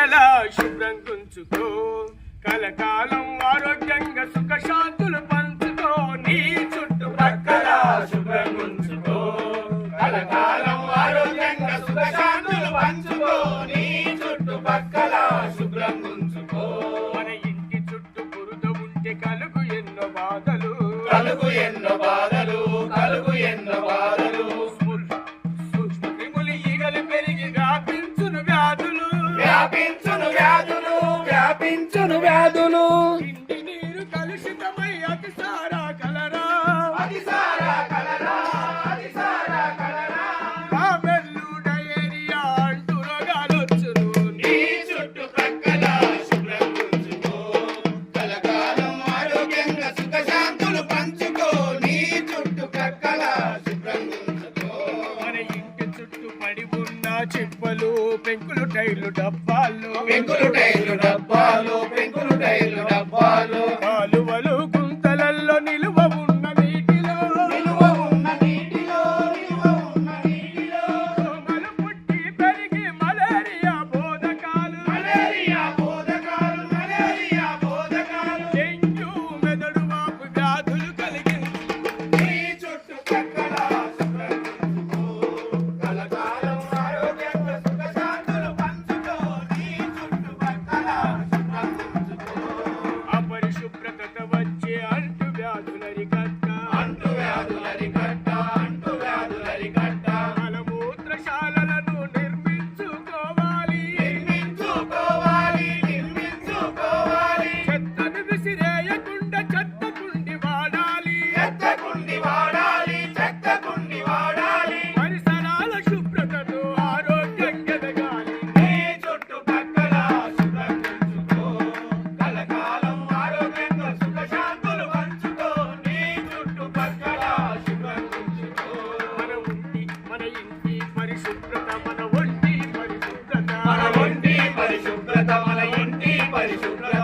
గల శుభ్రం కుంచుకో. కలకాలం ఆరోగ్యంగా సుఖశాంతులు పను వ్యాపించును వ్యాధులు వ్యాపించును వ్యాధులు. చిప్పలు పెంకులు టైర్లు డబ్బాలు. పెంకులు టైర్లు డబ్బాలు పరిశుభ్రత మన ఒంటి పరిశుభ్రత. మన ఒంటి పరిశుభ్రత మన ఇంటి పరిశుభ్రత.